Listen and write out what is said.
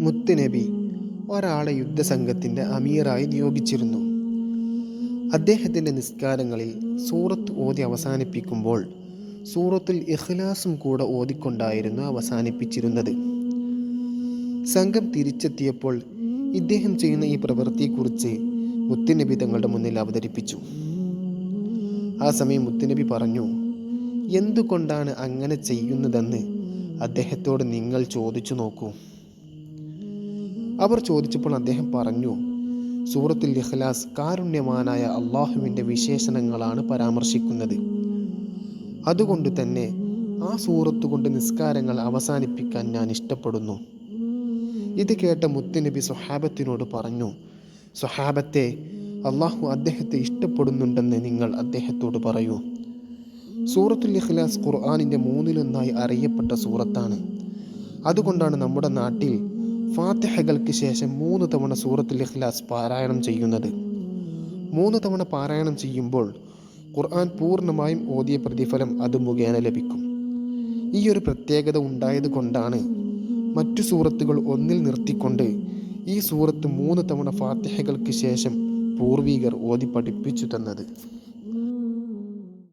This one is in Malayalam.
മുത്തുനബി ഒരാളെ യുദ്ധസംഘത്തിന്റെ അമീറായി നിയോഗിച്ചിരുന്നു. അദ്ദേഹത്തിന്റെ നിസ്കാരങ്ങളിൽ സൂറത്ത് ഓതി അവസാനിപ്പിക്കുമ്പോൾ സൂറത്തിൽ ഇഖ്ലാസും കൂടെ ഓതിക്കൊണ്ടായിരുന്നു അവസാനിപ്പിച്ചിരുന്നത്. സംഘം തിരിച്ചെത്തിയപ്പോൾ ഇദ്ദേഹം ചെയ്യുന്ന ഈ പ്രവൃത്തിയെക്കുറിച്ച് മുത്തുനബി തങ്ങളുടെ മുന്നിൽ അവതരിപ്പിച്ചു. ആ സമയം മുത്തുനബി പറഞ്ഞു എന്തുകൊണ്ടാണ് അങ്ങനെ ചെയ്യുന്നതെന്ന് അദ്ദേഹത്തോട് നിങ്ങൾ ചോദിച്ചു നോക്കൂ. അവർ ചോദിച്ചപ്പോൾ അദ്ദേഹം പറഞ്ഞു സൂറത്തുൽ ഇഖ്ലാസ് കാരുണ്യവാനായ അള്ളാഹുവിന്റെ വിശേഷണങ്ങളാണ് പരാമർശിക്കുന്നത്. അതുകൊണ്ട് തന്നെ ആ സൂറത്ത് കൊണ്ട് നിസ്കാരങ്ങൾ അവസാനിപ്പിക്കാൻ ഞാൻ ഇഷ്ടപ്പെടുന്നു. ഇത് കേട്ട മുത്തുനബി സുഹാബത്തിനോട് പറഞ്ഞു സുഹാബത്തെ അള്ളാഹു അദ്ദേഹത്തെ ഇഷ്ടപ്പെടുന്നുണ്ടെന്ന് നിങ്ങൾ അദ്ദേഹത്തോട് പറയൂ. സൂറത്തുൽ ഇഖ്ലാസ് ഖുർആാനിന്റെ മൂന്നിലൊന്നായി അറിയപ്പെട്ട സൂറത്താണ്. അതുകൊണ്ടാണ് നമ്മുടെ നാട്ടിൽ ഫാത്തിഹകൾക്ക് ശേഷം മൂന്ന് തവണ സൂറത്തുൽ ഇഖ്ലാസ് പാരായണം ചെയ്യുന്നത്. മൂന്ന് തവണ പാരായണം ചെയ്യുമ്പോൾ ഖുർആൻ പൂർണമായും ഓതിയ പ്രതിഫലം അത് മുഖേന ലഭിക്കും. ഈ ഒരു പ്രത്യേകത ഉണ്ടായത് കൊണ്ടാണ് മറ്റു സൂറത്തുകൾ ഒന്നിൽ നിർത്തിക്കൊണ്ട് ഈ സൂറത്ത് മൂന്ന് തവണ ഫാത്തിഹകൾക്ക് ശേഷം പൂർവീകർ ഓതി പഠിപ്പിച്ചു തന്നത്.